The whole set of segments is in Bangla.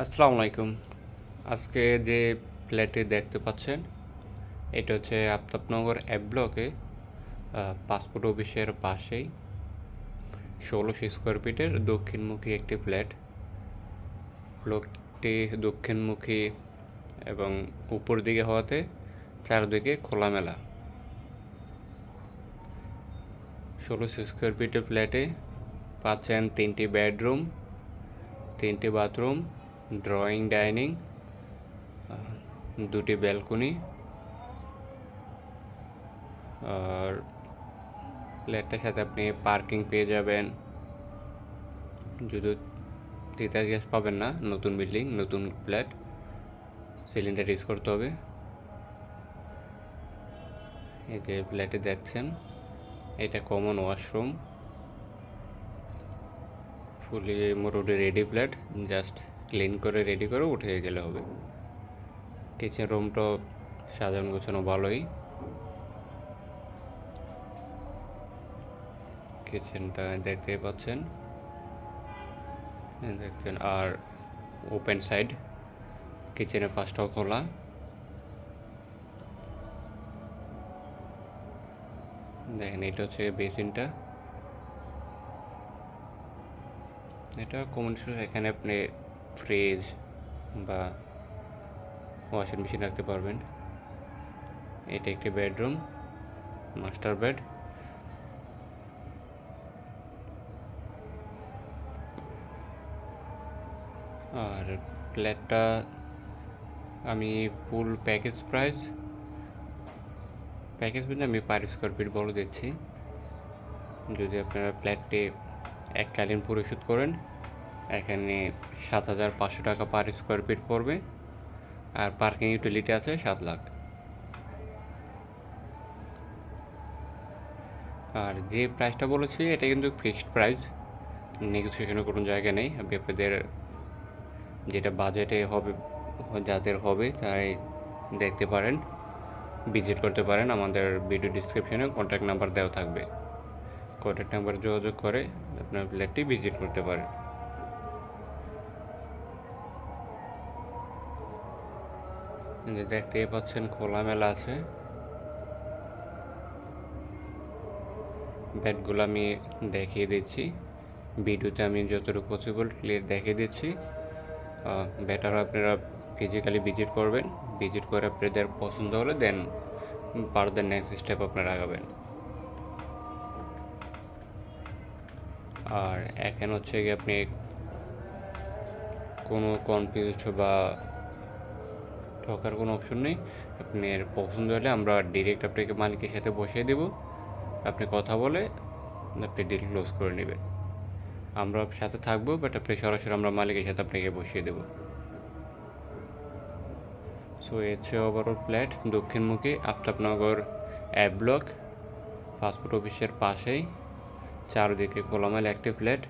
আসসালামু আলাইকুম। আজকে যে ফ্ল্যাটে দেখতে পাচ্ছেন, এটা হচ্ছে আফতাবনগর এক ব্লকে পাসপোর্ট অফিসের পাশেই ষোলোশো স্কোয়ার ফিটের দক্ষিণমুখী একটি ফ্ল্যাট। ব্লকটি দক্ষিণমুখী এবং উপর দিকে হওয়াতে চারদিকে খোলামেলা। ষোলোশো স্কোয়ার ফিটের ফ্ল্যাটে পাচ্ছেন তিনটি বেডরুম, তিনটি বাথরুম ড্রয়িং ডাইনিং দুটি ব্যালকনি আর ফ্ল্যাটটার সাথে আপনি পার্কিং পেয়ে যাবেন। যদি তিতাস গ্যাস পাবেন না, নতুন বিল্ডিং নতুন ফ্ল্যাট সিলিন্ডার ইউজ করতে হবে। এই যে ফ্ল্যাটে দেখছেন, এটা কমন ওয়াশরুম ফুলি মোটামুটি রেডি ফ্ল্যাট জাস্ট ক্লিন করে রেডি করে উঠে গেলে হবে। কিচেন রুমটা সাজানো গোছানো ভালোই। কিচেনটা দেখতে পাচ্ছেন। দেখছেন, আর ওপেন সাইড কিচেনের পাশটাও খোলা। দেখেন, এটা হচ্ছে বেসিনটা এটা কমিউনিকেশন এখানে আপনি ফ্রিজ বা ওয়াশিং মেশিন রাখতে পারবেন। এটা একটি বেডরুম, মাস্টার বেড। আর ফ্ল্যাটটা আমি ফুল প্যাকেজ প্রাইস। প্যাকেজ বলতে আমি পার স্কোয়ার ফিট বলে দিচ্ছি। যদি আপনারা ফ্ল্যাটটি এককালীন পরিশোধ করেন এখানে সাত হাজার পাঁচশো টাকা পার স্কোয়ার ফিট পড়বে আর পার্কিং ইউটিলিটি আছে সাত লাখ। আর যে প্রাইসটা বলেছি, এটা কিন্তু ফিক্সড প্রাইস নেগোসিয়েশনের কোনো জায়গা নেই। আপনি আপনাদের যেটা বাজেটে হবে, যাদের হবে তাই দেখতে পারেন ভিজিট করতে পারেন। আমাদের ভিডিও ডিসক্রিপশনে কন্ট্যাক্ট নাম্বার দেওয়া থাকবে। কন্ট্যাক্ট নাম্বার যোগাযোগ করে আপনার ফ্ল্যাটটি ভিজিট করতে পারেন। যে দেখতেই পাচ্ছেন খোলামেলা আছে। ব্যাটগুলো আমি দেখিয়ে দিচ্ছি। ভিডিওতে আমি যতটুকু পসিবল ক্লিয়ার দেখিয়ে দিচ্ছি। ব্যাটার আপনারা ফিজিক্যালি ভিজিট করবেন। ভিজিট করে আপনাদের পছন্দ হলে দেন ফার্দার নেক্সট স্টেপ আপনারা আগাবেন। আর এখন হচ্ছে কি আপনি কোনো কনফিউজড বা ঠকার কোনো অপশন নেই। আপনার পছন্দ হলে আমরা ডিরেক্ট আপনাকে মালিকের সাথে বসিয়ে দেব। আপনি কথা বলে আপনি ডিল ক্লোজ করে নেবেন। আমরা সাথে থাকব বাট আপনি সরাসরি আমরা মালিকের সাথে আপনাকে বসিয়ে দেব। সো হচ্ছে ওভারঅল ফ্ল্যাট দক্ষিণমুখী আফতাবনগর অ্যাপ ব্লক পাসপোর্ট অফিসের পাশেই, চারদিকে খোলামেলা একটি ফ্ল্যাট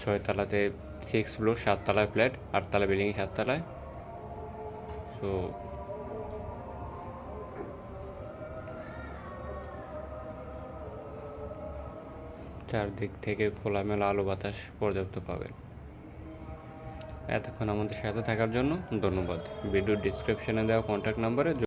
ছয়তলাতে সিক্স ফ্লোর সাততলায় ফ্ল্যাট আটতলা বিল্ডিং সাততলায়। সো চারদিক থেকে খোলামেলা আলো বাতাস পর্যাপ্ত পাবেন। এতক্ষণ আমাদের সাথে থাকার জন্য ধন্যবাদ। ভিডিও ডিসক্রিপশনে দেওয়া কন্ট্যাক্ট নাম্বারে